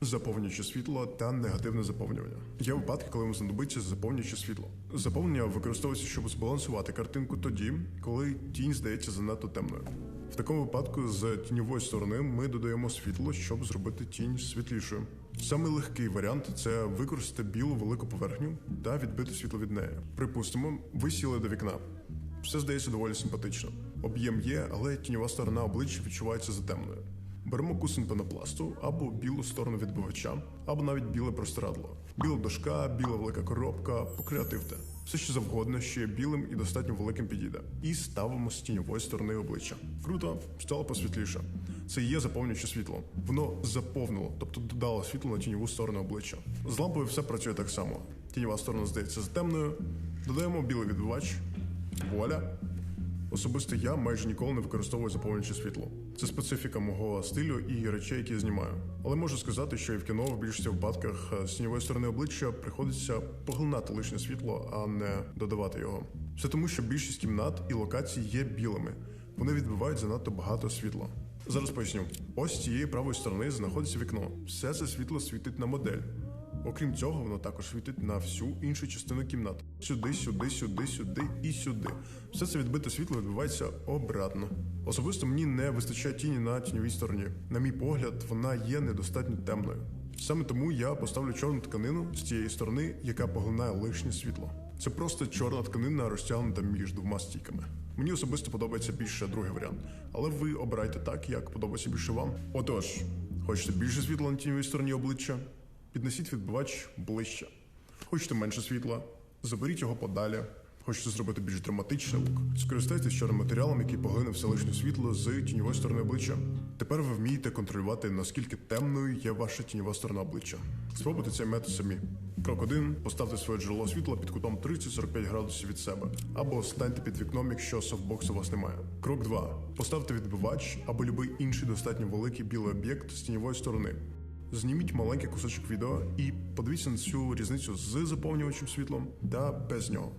заповнююче світло та негативне заповнювання. Є випадки, коли вам знадобиться заповнююче світло. Заповнення використовується, щоб збалансувати картинку тоді, коли тінь здається занадто темною. В такому випадку з тіньової сторони ми додаємо світло, щоб зробити тінь світлішою. Самий легкий варіант це використати білу велику поверхню та відбити світло від неї. Припустимо, ви сіли до вікна. Все здається доволі симпатично. Об'єм є, але тіньова сторона обличчя відчувається затемною. Беремо кусень пенопласту або білу сторону відбивача, або навіть біле простирадло. Біла дошка, біла велика коробка, покреативте. Все що завгодно, що є білим і достатньо великим підійде. І ставимо з тіньової сторони обличчя. Круто, стало посвітліше. Це є заповнююче світло. Воно заповнило, тобто додало світло на тіньову сторону обличчя. З лампою все працює так само. Тіньова сторона здається затемною. Додаємо білий відбивач. Вуаля. Особисто я майже ніколи не використовую заповнююче світло. Це специфіка мого стилю і речей, які я знімаю. Але можу сказати, що і в кіно в більшості випадках е, з тіньової сторони обличчя приходиться поглинати лишнє світло, а не додавати його. Все тому, що більшість кімнат і локацій є білими. Вони відбивають занадто багато світла. Зараз поясню: ось з цієї правої сторони знаходиться вікно. Все це світло світить на модель. Окрім цього, воно також світить на всю іншу частину кімнати. Сюди, сюди, сюди, сюди і сюди. Все це відбите світло відбувається обратно. Особисто мені не вистачає тіні на тіньовій стороні. На мій погляд, вона є недостатньо темною. Саме тому я поставлю чорну тканину з цієї сторони, яка поглинає лишнє світло. Це просто чорна тканина, розтягнута між двома стійками. Мені особисто подобається більше другий варіант, але ви обирайте так, як подобається більше вам. Отож, хочете більше світла на тіньовій стороні обличчя? Піднесіть відбивач ближче. Хочете менше світла, заберіть його подалі. Хочете зробити більш драматичний лук. Скористайтесь чорним матеріалом, який поглине все лишнє світло з тіньової сторони обличчя. Тепер ви вмієте контролювати, наскільки темною є ваша тіньова сторона обличчя. Спробуйте цей метод самі. Крок 1. Поставте своє джерело світла під кутом 30-45 градусів від себе. Або станьте під вікном, якщо софтбоксу у вас немає. Крок 2. Поставте відбивач або будь-який інший достатньо великий білий об'єкт з тіньової сторони. Зніміть маленький кусочок відео і подивіться на цю різницю з заповнювачем світлом та без нього.